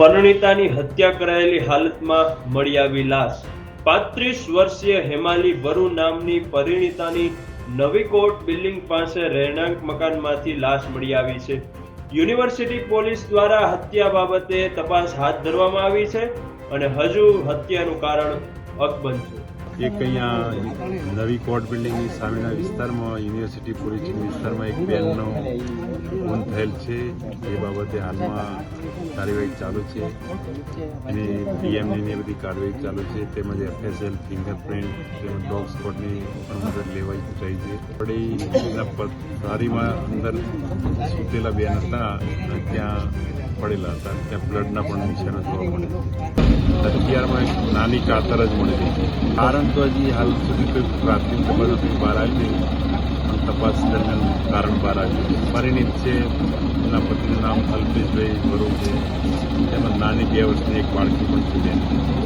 પરિણીતાની હત્યા કરાયેલી હાલતમાં મળી આવી લાશ. પાંત્રીસ વર્ષીય હેમાલી વરુ નામની પરિણીતાની નવી કોર્ટ બિલ્ડિંગ પાસે રહેણાંક મકાનમાંથી લાશ મળી આવી છે. યુનિવર્સિટી પોલીસ દ્વારા હત્યા બાબતે તપાસ હાથ ધરવામાં આવી છે અને હજુ હત્યાનું કારણ અકબંધ છે. એક અહીંયા નવી કોર્ટ બિલ્ડિંગની સામેના વિસ્તારમાં, યુનિવર્સિટી પોલીસ વિસ્તારમાં એક બેનનો ફોન થયેલ છે. એ બાબતે હાલમાં કાર્યવાહી ચાલુ છે. અને પીએમની ને બધી કાર્યવાહી ચાલુ છે. તેમજ એફએસએલ, ફિંગરપ્રિન્ટ તેમજ ડોગ સ્પોટની પણ મદદ લેવાઈ રહી છે. પર સારીમાં અંદર સૂતેલા બેન હતા. ત્યાં પડેલા હતા. ત્યાં બ્લડના પણ નિશાન જોવા મળે. અત્યારમાં એક નાની કાતર જ મળી હતી કારણ તો હજી હાલ સુધી કોઈ પ્રાથમિક તપાસ બહાર આવી ગઈ. પણ તપાસ દરમિયાન કારણ બહાર આવ્યું. પરિણીત છે. એના પતિનું નામ અલ્પેશભાઈ બરોબર છે. તેમજ નાની બે વર્ષની એક બાળકી પણ છે.